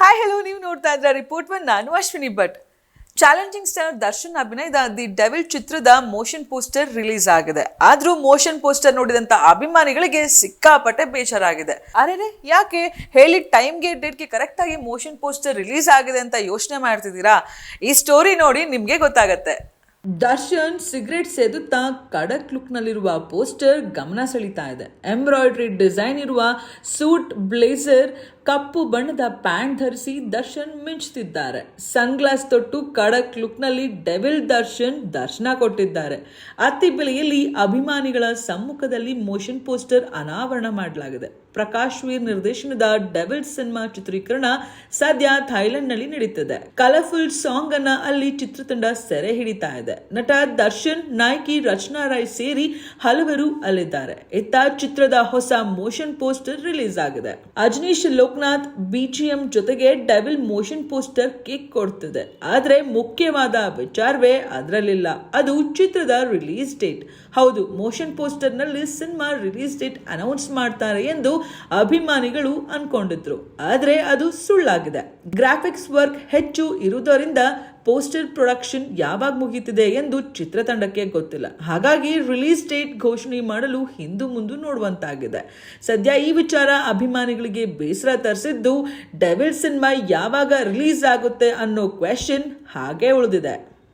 Hi hello ನೀವು ನೋಡ್ತಾ ಇದ್ರ ರಿಪೋರ್ಟ್ ಒನ್ ನಾನು ಅಶ್ವಿನಿ ಭಟ್. ಚಾಲೆಂಜಿಂಗ್ ಸ್ಟಾರ್ ದರ್ಶನ್ ಅಭಿನಯದ ದಿ ಡೆವಿಲ್ ಚಿತ್ರದ ಮೋಷನ್ ಪೋಸ್ಟರ್ ರಿಲೀಸ್ ಆಗಿದೆ. ಆದ್ರೂ ಮೋಷನ್ ಪೋಸ್ಟರ್ ನೋಡಿದಂತ ಅಭಿಮಾನಿಗಳಿಗೆ ಸಿಕ್ಕಾಪಟ್ಟೆ ಬೇಜಾರಾಗಿದೆ. ಅರೆ ಯಾಕೆ? ಹೇಳಿ ಟೈಮ್ಗೆ ಡೇಟ್ಗೆ ಕರೆಕ್ಟ್ ಆಗಿ ಮೋಷನ್ ಪೋಸ್ಟರ್ ರಿಲೀಸ್ ಆಗಿದೆ ಅಂತ ಯೋಚನೆ ಮಾಡ್ತಿದ್ದೀರಾ? ಈ ಸ್ಟೋರಿ ನೋಡಿ ನಿಮ್ಗೆ ಗೊತ್ತಾಗತ್ತೆ. ದರ್ಶನ್ ಸಿಗರೆಟ್ ಸೇದುತ್ತಾ ಕಡಕ್ ಲುಕ್ನಲ್ಲಿರುವ ಪೋಸ್ಟರ್ ಗಮನ ಸೆಳೀತಾ ಇದೆ. ಎಂಬ್ರಾಯ್ಡ್ರಿ ಡಿಸೈನ್ ಇರುವ ಸೂಟ್ ಬ್ಲೇಸರ್ ಕಪ್ಪು ಬಣ್ಣದ ಪ್ಯಾಂಟ್ ಧರಿಸಿ ದರ್ಶನ್ ಮಿಂಚುತ್ತಿದ್ದಾರೆ ಸನ್ಗ್ಲಾಸ್ ತೊಟ್ಟು ಖಡಕ್ ಲುಕ್ನಲ್ಲಿ ಡೆವಿಲ್ ದರ್ಶನ್ ದರ್ಶನ ಕೊಟ್ಟಿದ್ದಾರೆ. ಅತಿ ಬೆಲೆಯಲ್ಲಿ ಅಭಿಮಾನಿಗಳ ಸಮ್ಮುಖದಲ್ಲಿ ಮೋಷನ್ ಪೋಸ್ಟರ್ ಅನಾವರಣ ಮಾಡಲಾಗಿದೆ. ಪ್ರಕಾಶ್ ವೀರ್ ನಿರ್ದೇಶನದ ಡೆವಿಲ್ ಸಿನಿಮಾ ಚಿತ್ರೀಕರಣ ಸದ್ಯ ಥೈಲೆಂಡ್ನಲ್ಲಿ ನಡೀತದೆ. ಕಲರ್ಫುಲ್ ಸಾಂಗ್ ಅನ್ನ ಅಲ್ಲಿ ಚಿತ್ರತಂಡ ಸೆರೆ ಹಿಡಿತಾ ಇದೆ. ನಟ ದರ್ಶನ್, ನಾಯಕಿ ರಚನಾ ರಾಯ್ ಸೇರಿ ಹಲವರು ಅಲ್ಲಿದ್ದಾರೆ. ಇತ್ತ ಚಿತ್ರದ ಹೊಸ ಮೋಷನ್ ಪೋಸ್ಟರ್ ರಿಲೀಸ್ ಆಗಿದೆ. ಅಜನೀಶ್ ಲೋಕನಾಥ್ ಬಿಜಿಎಂ ಜೊತೆಗೆ ಡೆವಿಲ್ ಮೋಷನ್ ಪೋಸ್ಟರ್ ಕಿಕ್ ಕೊಡ್ತಿದೆ. ಆದರೆ ಮುಖ್ಯವಾದ ವಿಚಾರವೇ ಅದರಲ್ಲಿಲ್ಲ. ಅದು ಚಿತ್ರದ ರಿಲೀಸ್ ಡೇಟ್ ಹೌದು ಮೋಷನ್ ಪೋಸ್ಟರ್ನಲ್ಲಿ ಸಿನಿಮಾ ರಿಲೀಸ್ ಡೇಟ್ ಅನೌನ್ಸ್ ಮಾಡ್ತಾರೆ ಎಂದು ಅಭಿಮಾನಿಗಳು ಅನ್ಕೊಂಡಿದ್ರು. ಆದರೆ ಅದು ಸುಳ್ಳಾಗಿದೆ. ಗ್ರಾಫಿಕ್ಸ್ ವರ್ಕ್ ಹೆಚ್ಚು ಇರುವುದರಿಂದ ಪೋಸ್ಟರ್ ಪ್ರೊಡಕ್ಷನ್ ಯಾವಾಗ ಮುಗೀತಿದೆ ಎಂದು ಚಿತ್ರತಂಡಕ್ಕೆ ಗೊತ್ತಿಲ್ಲ. ಹಾಗಾಗಿ ರಿಲೀಸ್ ಡೇಟ್ ಘೋಷಣೆ ಮಾಡಲು ಹಿಂದು ಮುಂದು ನೋಡುವಂತಾಗಿದೆ. ಸದ್ಯ ಈ ವಿಚಾರ ಅಭಿಮಾನಿಗಳಿಗೆ ಬೇಸರ ತರಿಸಿದ್ದು, ಡೆವಿಲ್ ಸಿನಿಮಾ ಯಾವಾಗ ರಿಲೀಸ್ ಆಗುತ್ತೆ ಅನ್ನೋ ಕ್ವೆಶನ್ ಹಾಗೆ ಉಳಿದಿದೆ.